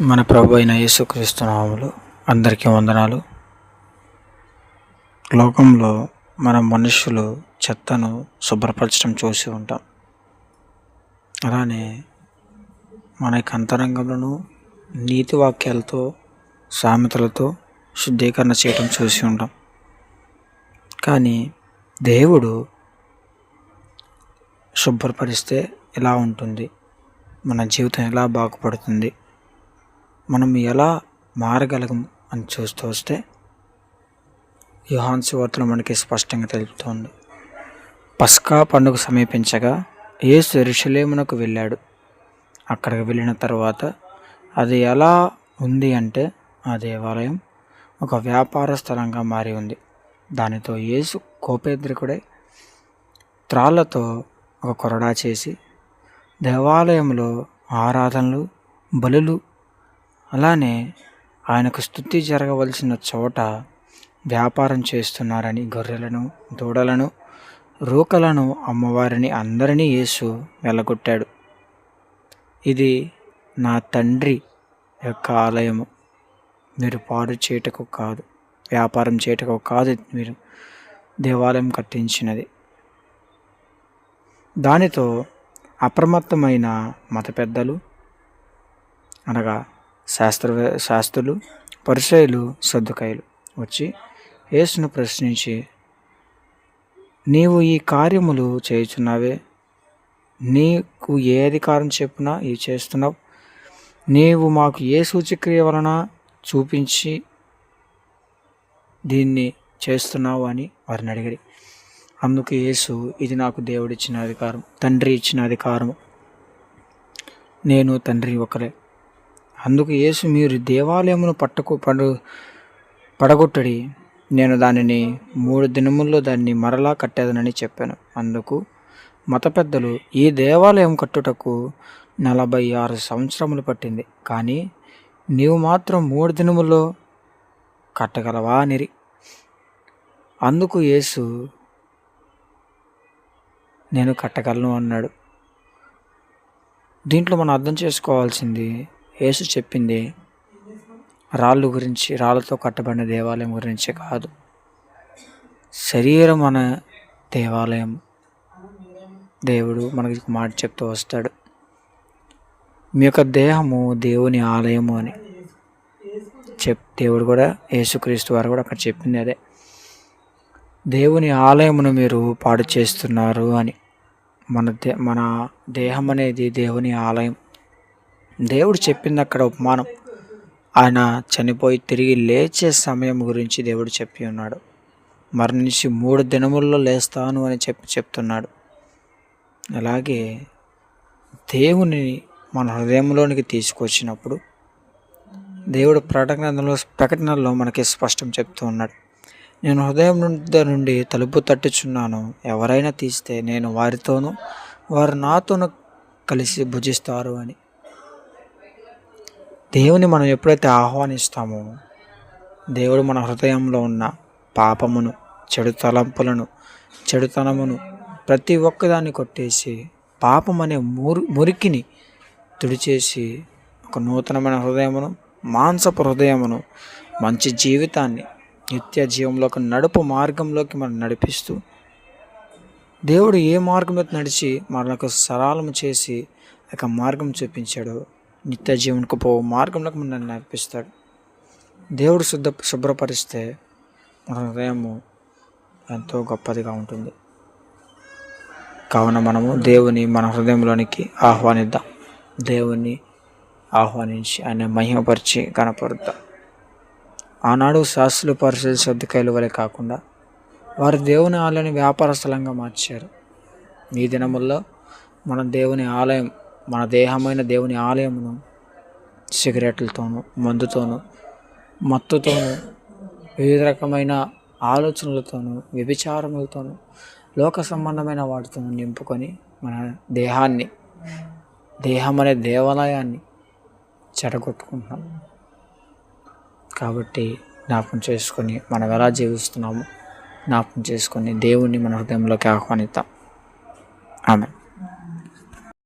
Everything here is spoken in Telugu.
మన ప్రభు అయిన యేసుక్రీస్తునామములు అందరికీ వందనాలు. లోకంలో మన మనుషులు చెత్తను శుభ్రపరచడం చూసి ఉంటాం. అలానే మన యొక్క అంతరంగంలోనూ నీతి వాక్యాలతో సామెతలతో శుద్ధీకరణ చేయడం చూసి ఉంటాం. కానీ దేవుడు శుభ్రపరిస్తే ఎలా ఉంటుంది? మన జీవితం ఎలా బాగుపడుతుంది? మనం ఎలా మారగలం అని చూస్తూ వస్తే యోహాన్ సువార్తలో మనకి స్పష్టంగా తెలుపుతోంది. పస్కా పండుగ సమీపించగా యేసు ఎరుషలేమునకు వెళ్ళాడు. అక్కడికి వెళ్ళిన తర్వాత అది ఎలా ఉంది అంటే ఆ దేవాలయం ఒక వ్యాపార స్థలంగా మారి ఉంది. దానితో యేసు కోపేద్రికుడై త్రాళ్ళతో ఒక కొరడా చేసి దేవాలయంలో ఆరాధనలు బలులు అలానే ఆయనకు స్థుతి జరగవలసిన చోట వ్యాపారం చేస్తున్నారని గొర్రెలను దూడలను రూకలను అమ్మవారిని అందరినీ యేసు వెళ్ళగొట్టాడు ఇది నా తండ్రి యొక్క ఆలయము. మీరు పాడు చేయటకు కాదు వ్యాపారం చేయటకు కాదు మీరు దేవాలయం కట్టించినది. దానితో అప్రమత్తమైన మత పెద్దలు అనగా శాస్త్రవే శాస్త్రులు పరిచయులు సర్దుకాయలు వచ్చి యేసును ప్రశ్నించి నీవు ఈ కార్యములు చేయుచున్నావే? నీకు ఏ అధికారం చెప్పినా? ఇవి చేస్తున్నావు. నీవు మాకు ఏ సూచక్రియ వలన చూపించి దీన్ని చేస్తున్నావు అని వారిని అడిగాడు. అందుకు యేసు ఇది నాకు దేవుడిచ్చిన అధికారం తండ్రి ఇచ్చిన అధికారం నేను తండ్రి ఒకరే. అందుకు యేసు మీరు దేవాలయమును పట్టకు పడు పడగొట్టడి. నేను దానిని మూడు దినముల్లో దాన్ని మరలా కట్టేదనని చెప్పాను. అందుకు మత పెద్దలు ఈ దేవాలయం కట్టుటకు నలభై ఆరు సంవత్సరములు పట్టింది. కానీ నీవు మాత్రం మూడు దినముల్లో కట్టగలవా అనిరి. అందుకు యేసు నేను కట్టగలను అన్నాడు. దీంట్లో మనం అర్థం చేసుకోవాల్సింది యేసు చెప్పింది రాళ్ళు గురించి రాళ్ళతో కట్టబడిన దేవాలయం గురించి కాదు. శరీరం అనే దేవాలయం దేవుడు మనకి మాట చెప్తూ వస్తాడు. మీ యొక్క దేహము దేవుని ఆలయము అని చెప్ దేవుడు కూడా యేసుక్రీస్తు వారు కూడా అక్కడ చెప్పింది అదే. దేవుని ఆలయమును మీరు పాడు చేస్తున్నారు అని మన దే మన దేహం అనేది దేవుని ఆలయం. దేవుడు చెప్పింది అక్కడ ఉపమానం. ఆయన చనిపోయి తిరిగి లేచే సమయం గురించి దేవుడు చెప్పి ఉన్నాడు. మరణించి మూడు దినముల్లో లేస్తాను అని చెప్పి చెప్తున్నాడు. అలాగే దేవుని మన హృదయంలోనికి తీసుకొచ్చినప్పుడు దేవుడు ప్రకటనలో ప్రకటనలో మనకి స్పష్టం చెప్తూ ఉన్నాడు. నేను హృదయం నుండి నుండి తలుపు తట్టుచున్నాను. ఎవరైనా తీస్తే నేను వారితోనూ వారు నాతోనూ కలిసి భుజిస్తారు అని. దేవుని మనం ఎప్పుడైతే ఆహ్వానిస్తామో దేవుడు మన హృదయంలో ఉన్న పాపమును చెడు తలంపులను చెడుతనమును ప్రతి ఒక్కదాన్ని కొట్టేసి పాపం అనే మురు మురికిని తుడిచేసి ఒక నూతనమైన హృదయమును మాంసపు హృదయమును మంచి జీవితాన్ని నిత్య జీవంలోకి నడుపు మార్గంలోకి మనం నడిపిస్తూ దేవుడు ఏ మార్గంలో నడిచి మనకు సరళము చేసి ఒక మార్గం చూపించాడో నిత్య జీవనకు పో మార్గంలోకి మనల్ని నడిపిస్తాడు. దేవుడు శుద్ధ శుభ్రపరిస్తే మన హృదయము ఎంతో గొప్పదిగా ఉంటుంది. కావున మనము దేవుని మన హృదయంలోనికి ఆహ్వానిద్దాం. దేవుని ఆహ్వానించి ఆయన మహిమపరిచి కనపరుద్దాం. ఆనాడు శాస్త్రులు పరిశీలి సర్దుకాయలు వలె కాకుండా వారు దేవుని ఆలయాన్ని వ్యాపార స్థలంగా మార్చారు. ఈ దినముల్లో మన దేవుని ఆలయం మన దేహమైన దేవుని ఆలయమును సిగరెట్లతోనూ మందుతోనూ మత్తుతోనూ వివిధ రకమైన ఆలోచనలతోనూ వ్యభిచారములతోనూ లోక సంబంధమైన వాటితో నింపుకొని మన దేహాన్ని దేహం అనే దేవాలయాన్ని చెడగొట్టుకుంటున్నాం. కాబట్టి జ్ఞాపకం చేసుకొని మనం ఎలా జీవిస్తున్నామో జ్ఞాపకం చేసుకొని దేవుణ్ణి మన హృదయంలోకి ఆహ్వానిద్దాం.